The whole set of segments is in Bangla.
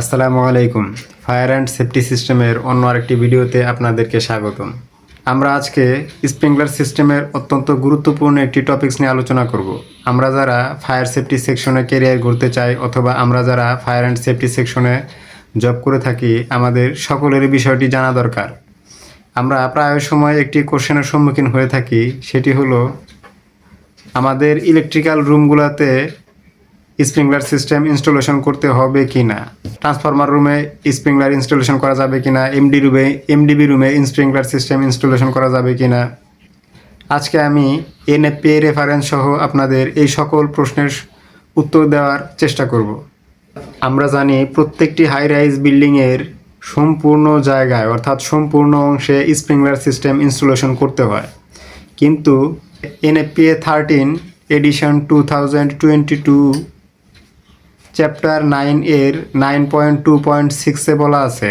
আসসালামু আলাইকুম। ফায়ার অ্যান্ড সেফটি সিস্টেমের অন্য আরেকটি ভিডিওতে আপনাদেরকে স্বাগতম। আমরা আজকে স্প্রিংলার সিস্টেমের অত্যন্ত গুরুত্বপূর্ণ একটি টপিকস নিয়ে আলোচনা করব। আমরা যারা ফায়ার সেফটি সেকশনে কেরিয়ার করতে চাই অথবা আমরা যারা ফায়ার অ্যান্ড সেফটি সেকশনে জব করে থাকি, আমাদের সকলের বিষয়টি জানা দরকার। আমরা প্রায় সময় একটি কোশ্চেনের সম্মুখীন হয়ে থাকি, সেটি হলো, আমাদের ইলেকট্রিক্যাল রুমগুলোতে স্প্রিংলার সিস্টেম ইনস্টলেশন করতে হবে কি না? ট্রান্সফরমার রুমে স্প্রিংলার ইনস্টলেশন করা যাবে কি না? এমডি রুমে, এমডিবি রুমে স্প্রিংলার সিস্টেম ইনস্টলেশন করা যাবে কি না? আজকে আমি এনএপি রেফারেন্স সহ আপনাদের এই সকল প্রশ্নের উত্তর দেওয়ার চেষ্টা করব। আমরা জানি প্রত্যেকটি হাই রাইজ বিল্ডিংয়ের সম্পূর্ণ জায়গায়, অর্থাৎ সম্পূর্ণ অংশে স্প্রিংলার সিস্টেম ইনস্টলেশন করতে হয়। কিন্তু NAPA thirteen edition two thousand twenty two chapter nine এর নাইন পয়েন্ট টু পয়েন্ট সিক্সে বলা আছে,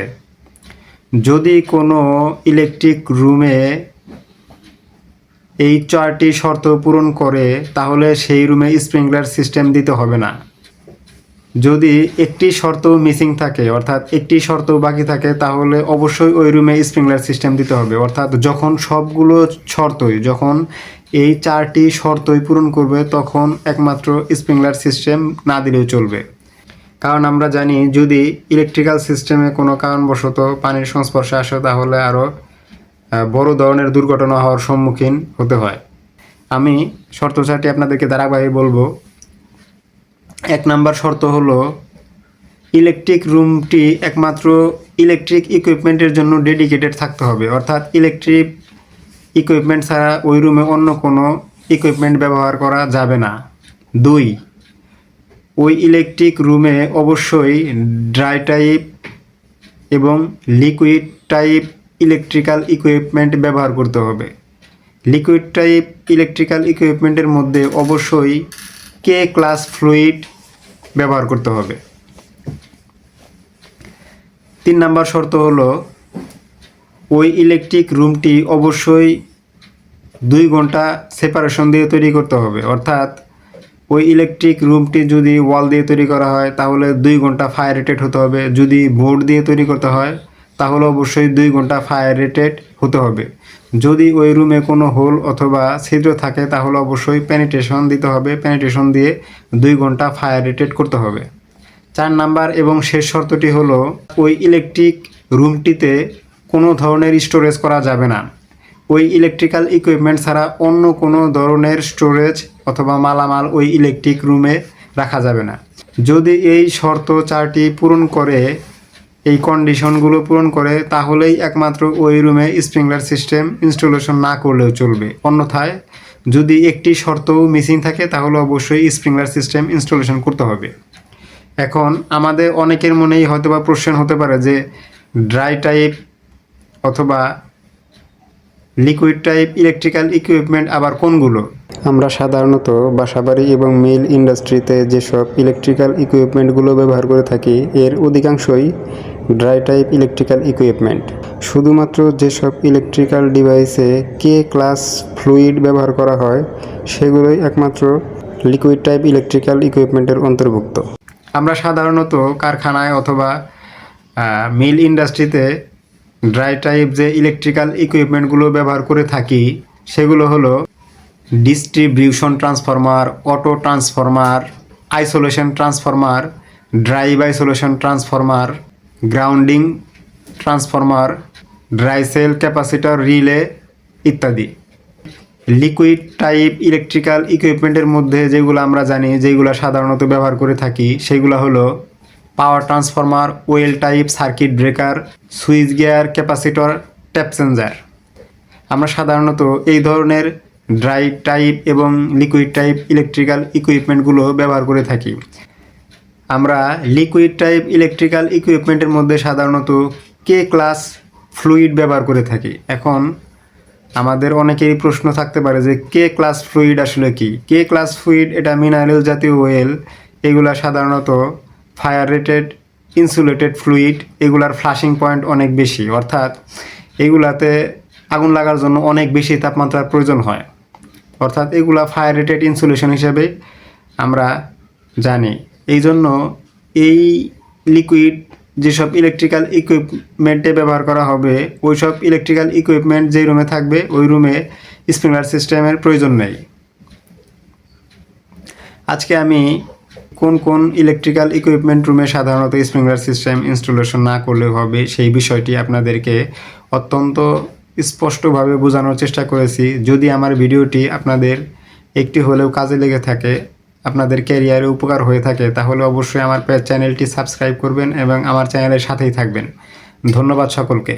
যদি কোনো ইলেকট্রিক রুমে এই চারটি শর্ত পূরণ করে, তাহলে সেই রুমে স্প্রিংলার সিস্টেম দিতে হবে না। যদি একটি শর্ত মিসিং থাকে, অর্থাৎ একটি শর্ত বাকি থাকে, তাহলে অবশ্যই ওই রুমে স্প্রিংলার সিস্টেম দিতে হবে। অর্থাৎ যখন সবগুলো শর্তই, যখন এই চারটি শর্তই পূরণ করবে, তখন একমাত্র স্প্রিংলার সিস্টেম না দিলেও চলবে। কারণ আমরা জানি যদি ইলেকট্রিক্যাল সিস্টেমে কোনো কারণবশত পানির সংস্পর্শে আসে, তাহলে আরও বড় ধরনের দুর্ঘটনা হওয়ার সম্মুখীন হতে হয়। আমি শর্ত চারটি আপনাদেরকে ধারাবাহিক বলব। এক নাম্বার শর্ত হলো ইলেকট্রিক রুমটি একমাত্র ইলেকট্রিক ইকুইপমেন্টের জন্য ডেডিকেটেড থাকতে হবে। অর্থাৎ ইলেকট্রিক ইকুইপমেন্ট ছাড়া ওই রুমে অন্য কোনো ইকুইপমেন্ট ব্যবহার করা যাবে না। দুই ওই ইলেকট্রিক রুমে অবশ্যই ড্রাই টাইপ এবং লিকুইড টাইপ ইলেকট্রিক্যাল ইকুইপমেন্ট ব্যবহার করতে হবে। লিকুইড টাইপ ইলেকট্রিক্যাল ইকুইপমেন্টের মধ্যে অবশ্যই কে ক্লাস ফ্লুইড ব্যবহার করতে হবে। তিন নাম্বার শর্ত হলো, ওই ইলেকট্রিক রুমটি অবশ্যই দুই ঘণ্টা সেপারেশন দিয়ে তৈরি করতে হবে। অর্থাৎ ওই ইলেকট্রিক রুমটি যদি ওয়াল দিয়ে তৈরি করা হয়, তাহলে দুই ঘণ্টা ফায়ার রেটেড হতে হবে। যদি বোর্ড দিয়ে তৈরি করতে হয়, তাহলে অবশ্যই দুই ঘণ্টা ফায়ার রেটেড হতে হবে। যদি ওই রুমে কোনো হোল অথবা ছিদ্র থাকে, তাহলে অবশ্যই প্যানিটেশন দিতে হবে। প্যানিটেশন দিয়ে দুই ঘণ্টা ফায়ার রেটেড করতে হবে। চার নাম্বার এবং শেষ শর্তটি হলো, ওই ইলেকট্রিক রুমটিতে কোনো ধরনের স্টোরেজ করা যাবে না। ওই ইলেকট্রিক্যাল ইকুইপমেন্ট ছাড়া অন্য কোনো ধরনের স্টোরেজ অথবা মালামাল ওই ইলেকট্রিক রুমে রাখা যাবে না। যদি এই শর্ত চারটি পূরণ করে, এই কন্ডিশনগুলো পূরণ করে, তাহলেই একমাত্র ওই রুমে স্প্রিংলার সিস্টেম ইনস্টলেশন না করলেও চলবে। অন্যথায়, যদি একটি শর্তও মিসিং থাকে, তাহলে অবশ্যই স্প্রিংলার সিস্টেম ইনস্টলেশন করতে হবে। এখন আমাদের অনেকের মনেই হয়তো বা প্রশ্ন হতে পারে যে ড্রাই টাইপ অথবা লিকুইড টাইপ ইলেকট্রিক্যাল ইকুইপমেন্ট আবার কোনগুলো? আমরা সাধারণত বাসাবাড়ি এবং মিল ইন্ডাস্ট্রিতে যেসব ইলেকট্রিক্যাল ইকুইপমেন্টগুলো ব্যবহার করে থাকি এর অধিকাংশই ড্রাই টাইপ ইলেকট্রিক্যাল ইকুইপমেন্ট শুধুমাত্র যেসব ইলেকট্রিক্যাল ডিভাইসে কে ক্লাস ফ্লুইড ব্যবহার করা হয় সেগুলোই একমাত্র লিকুইড টাইপ ইলেকট্রিক্যাল ইকুইপমেন্টের অন্তর্ভুক্ত। আমরা সাধারণত কারখানায় অথবা মিল ইন্ডাস্ট্রিতে ড্রাই টাইপ যে ইলেকট্রিক্যাল ইকুইপমেন্টগুলো ব্যবহার করে থাকি, সেগুলো হলো distribution transformer auto transformer isolation transformer drive isolation transformer grounding transformer dry cell capacitor relay ইত্যাদি। লিকুইড টাইপ ইলেকট্রিক্যাল ইকুইপমেন্টের মধ্যে যেগুলো আমরা জানি, যেগুলো সাধারণত ব্যবহার করে থাকি, সেগুলো হলো power transformer, oil type, circuit breaker, switch gear, capacitor, tap sensor. আমরা সাধারণত এই ধরনের ড্রাই টাইপ এবং লিকুইড টাইপ ইলেকট্রিক্যাল ইকুইপমেন্টগুলো ব্যবহার করে থাকি। আমরা লিকুইড টাইপ ইলেকট্রিক্যাল ইকুইপমেন্টের মধ্যে সাধারণত কে ক্লাস ফ্লুইড ব্যবহার করে থাকি। এখন আমাদের অনেকেরই প্রশ্ন থাকতে পারে যে কে ক্লাস ফ্লুইড আসলে কি? কে ক্লাস ফ্লুইড, এটা মিনারেল জাতীয় ওয়েল, এগুলা সাধারণত ফায়ার রেটেড ইনসুলেটেড ফ্লুইড এগুলার ফ্লাশিং পয়েন্ট অনেক বেশি। অর্থাৎ এগুলাতে আগুন লাগার জন্য অনেক বেশি তাপমাত্রার প্রয়োজন হয়। অর্থাৎ এগুলা ফায়ার রেটেড ইনসুলেশন হিসেবে আমরা জানি। এই জন্য এই লিকুইড যেসব ইলেকট্রিক্যাল ইকুইপমেন্টে ব্যবহার করা হবে ওই সব ইলেকট্রিক্যাল ইকুইপমেন্ট যেই রুমে থাকবে, ওই রুমে স্প্রিংলার সিস্টেমের প্রয়োজন নেই। আজকে আমি কোন কোন ইলেকট্রিক্যাল ইকুইপমেন্ট রুমে সাধারণত স্প্রিংলার সিস্টেম ইনস্টলেশন না করলে হবে, সেই বিষয়টি আপনাদেরকে অত্যন্ত স্পষ্টভাবে বোঝানোর চেষ্টা করেছি। যদি আমার ভিডিওটি আপনাদের একটি হলেও কাজে লেগে থাকে, আপনাদের ক্যারিয়ারে উপকার হয়ে থাকে, তাহলে অবশ্যই আমার চ্যানেলটি সাবস্ক্রাইব করবেন এবং আমার চ্যানেলের সাথেই থাকবেন। ধন্যবাদ সকলকে।